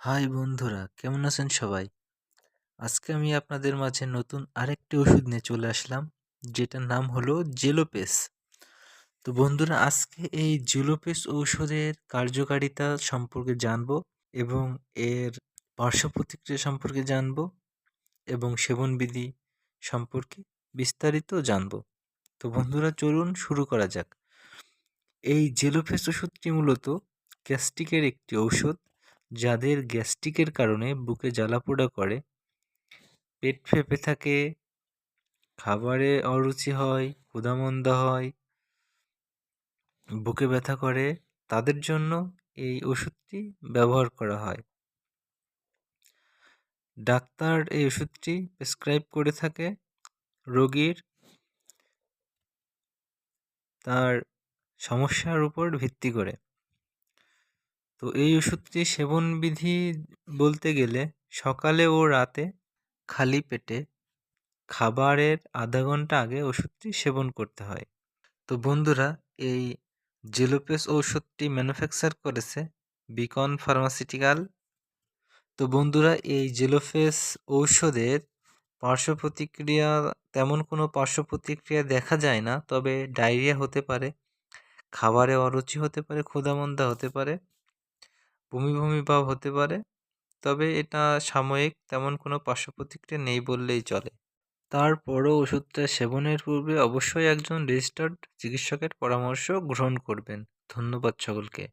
High বন্ধুরা, কেমন আছেন সবাই? আজকে আমি আপনাদের মাঝে নতুন আরেকটি ওষুধ নিয়ে চলে আসলাম, যেটার নাম হলো জেলোপেস। তো বন্ধুরা, আজকে এই জেলোপেস ঔষধের কার্যকারিতা সম্পর্কে জানব এবং এর পার্শ্ব প্রতিক্রিয়া সম্পর্কে জানব এবং সেবনবিধি সম্পর্কে বিস্তারিত জানব। তো বন্ধুরা, চলুন শুরু করা যাক। এই জেলোফেস ওষুধটি মূলত গ্যাস্ট্রিকের একটি ঔষধ যাদের গ্যাস্ট্রিকের কারণে বুকে জ্বালাপোড়া করে, পেট ফেঁপে থাকে, খাবারে অরুচি হয়, ক্ষুধামন্দা হয়, বুকে ব্যথা করে, তাদের জন্য এই ওষুধটি ব্যবহার করা হয়। ডাক্তার এই ওষুধটি প্রেসক্রাইব করে থাকে রোগীর তার সমস্যার উপর ভিত্তি করে। তো এই ওষুধটি সেবনবিধি বলতে গেলে সকালে ও রাতে খালি পেটে খাবারের আধা ঘণ্টা আগে ওষুধটি সেবন করতে হয়। তো বন্ধুরা, এই জেলোপেস ঔষধটি ম্যানুফ্যাকচার করেছে বিকন ফার্মাসিউটিক্যাল। তো বন্ধুরা, এই জেলোফেস ঔষধের পার্শ্ব প্রতিক্রিয়া তেমন কোনো পার্শ্ব প্রতিক্রিয়া দেখা যায় না, তবে ডায়রিয়া হতে পারে, খাবারে অরুচি হতে পারে, ক্ষুধামন্দা হতে পারে। বমি বমি ভাব হতে পারে। তবে এটা সাময়িক, তেমন কোনো পার্শ্ব প্রতিক্রিয়া নেই বললেই চলে। তারপরও ওষুধটা সেবনের পূর্বে অবশ্যই একজন রেজিস্টার্ড চিকিৎসকের পরামর্শ গ্রহণ করবেন। ধন্যবাদ সকলকে।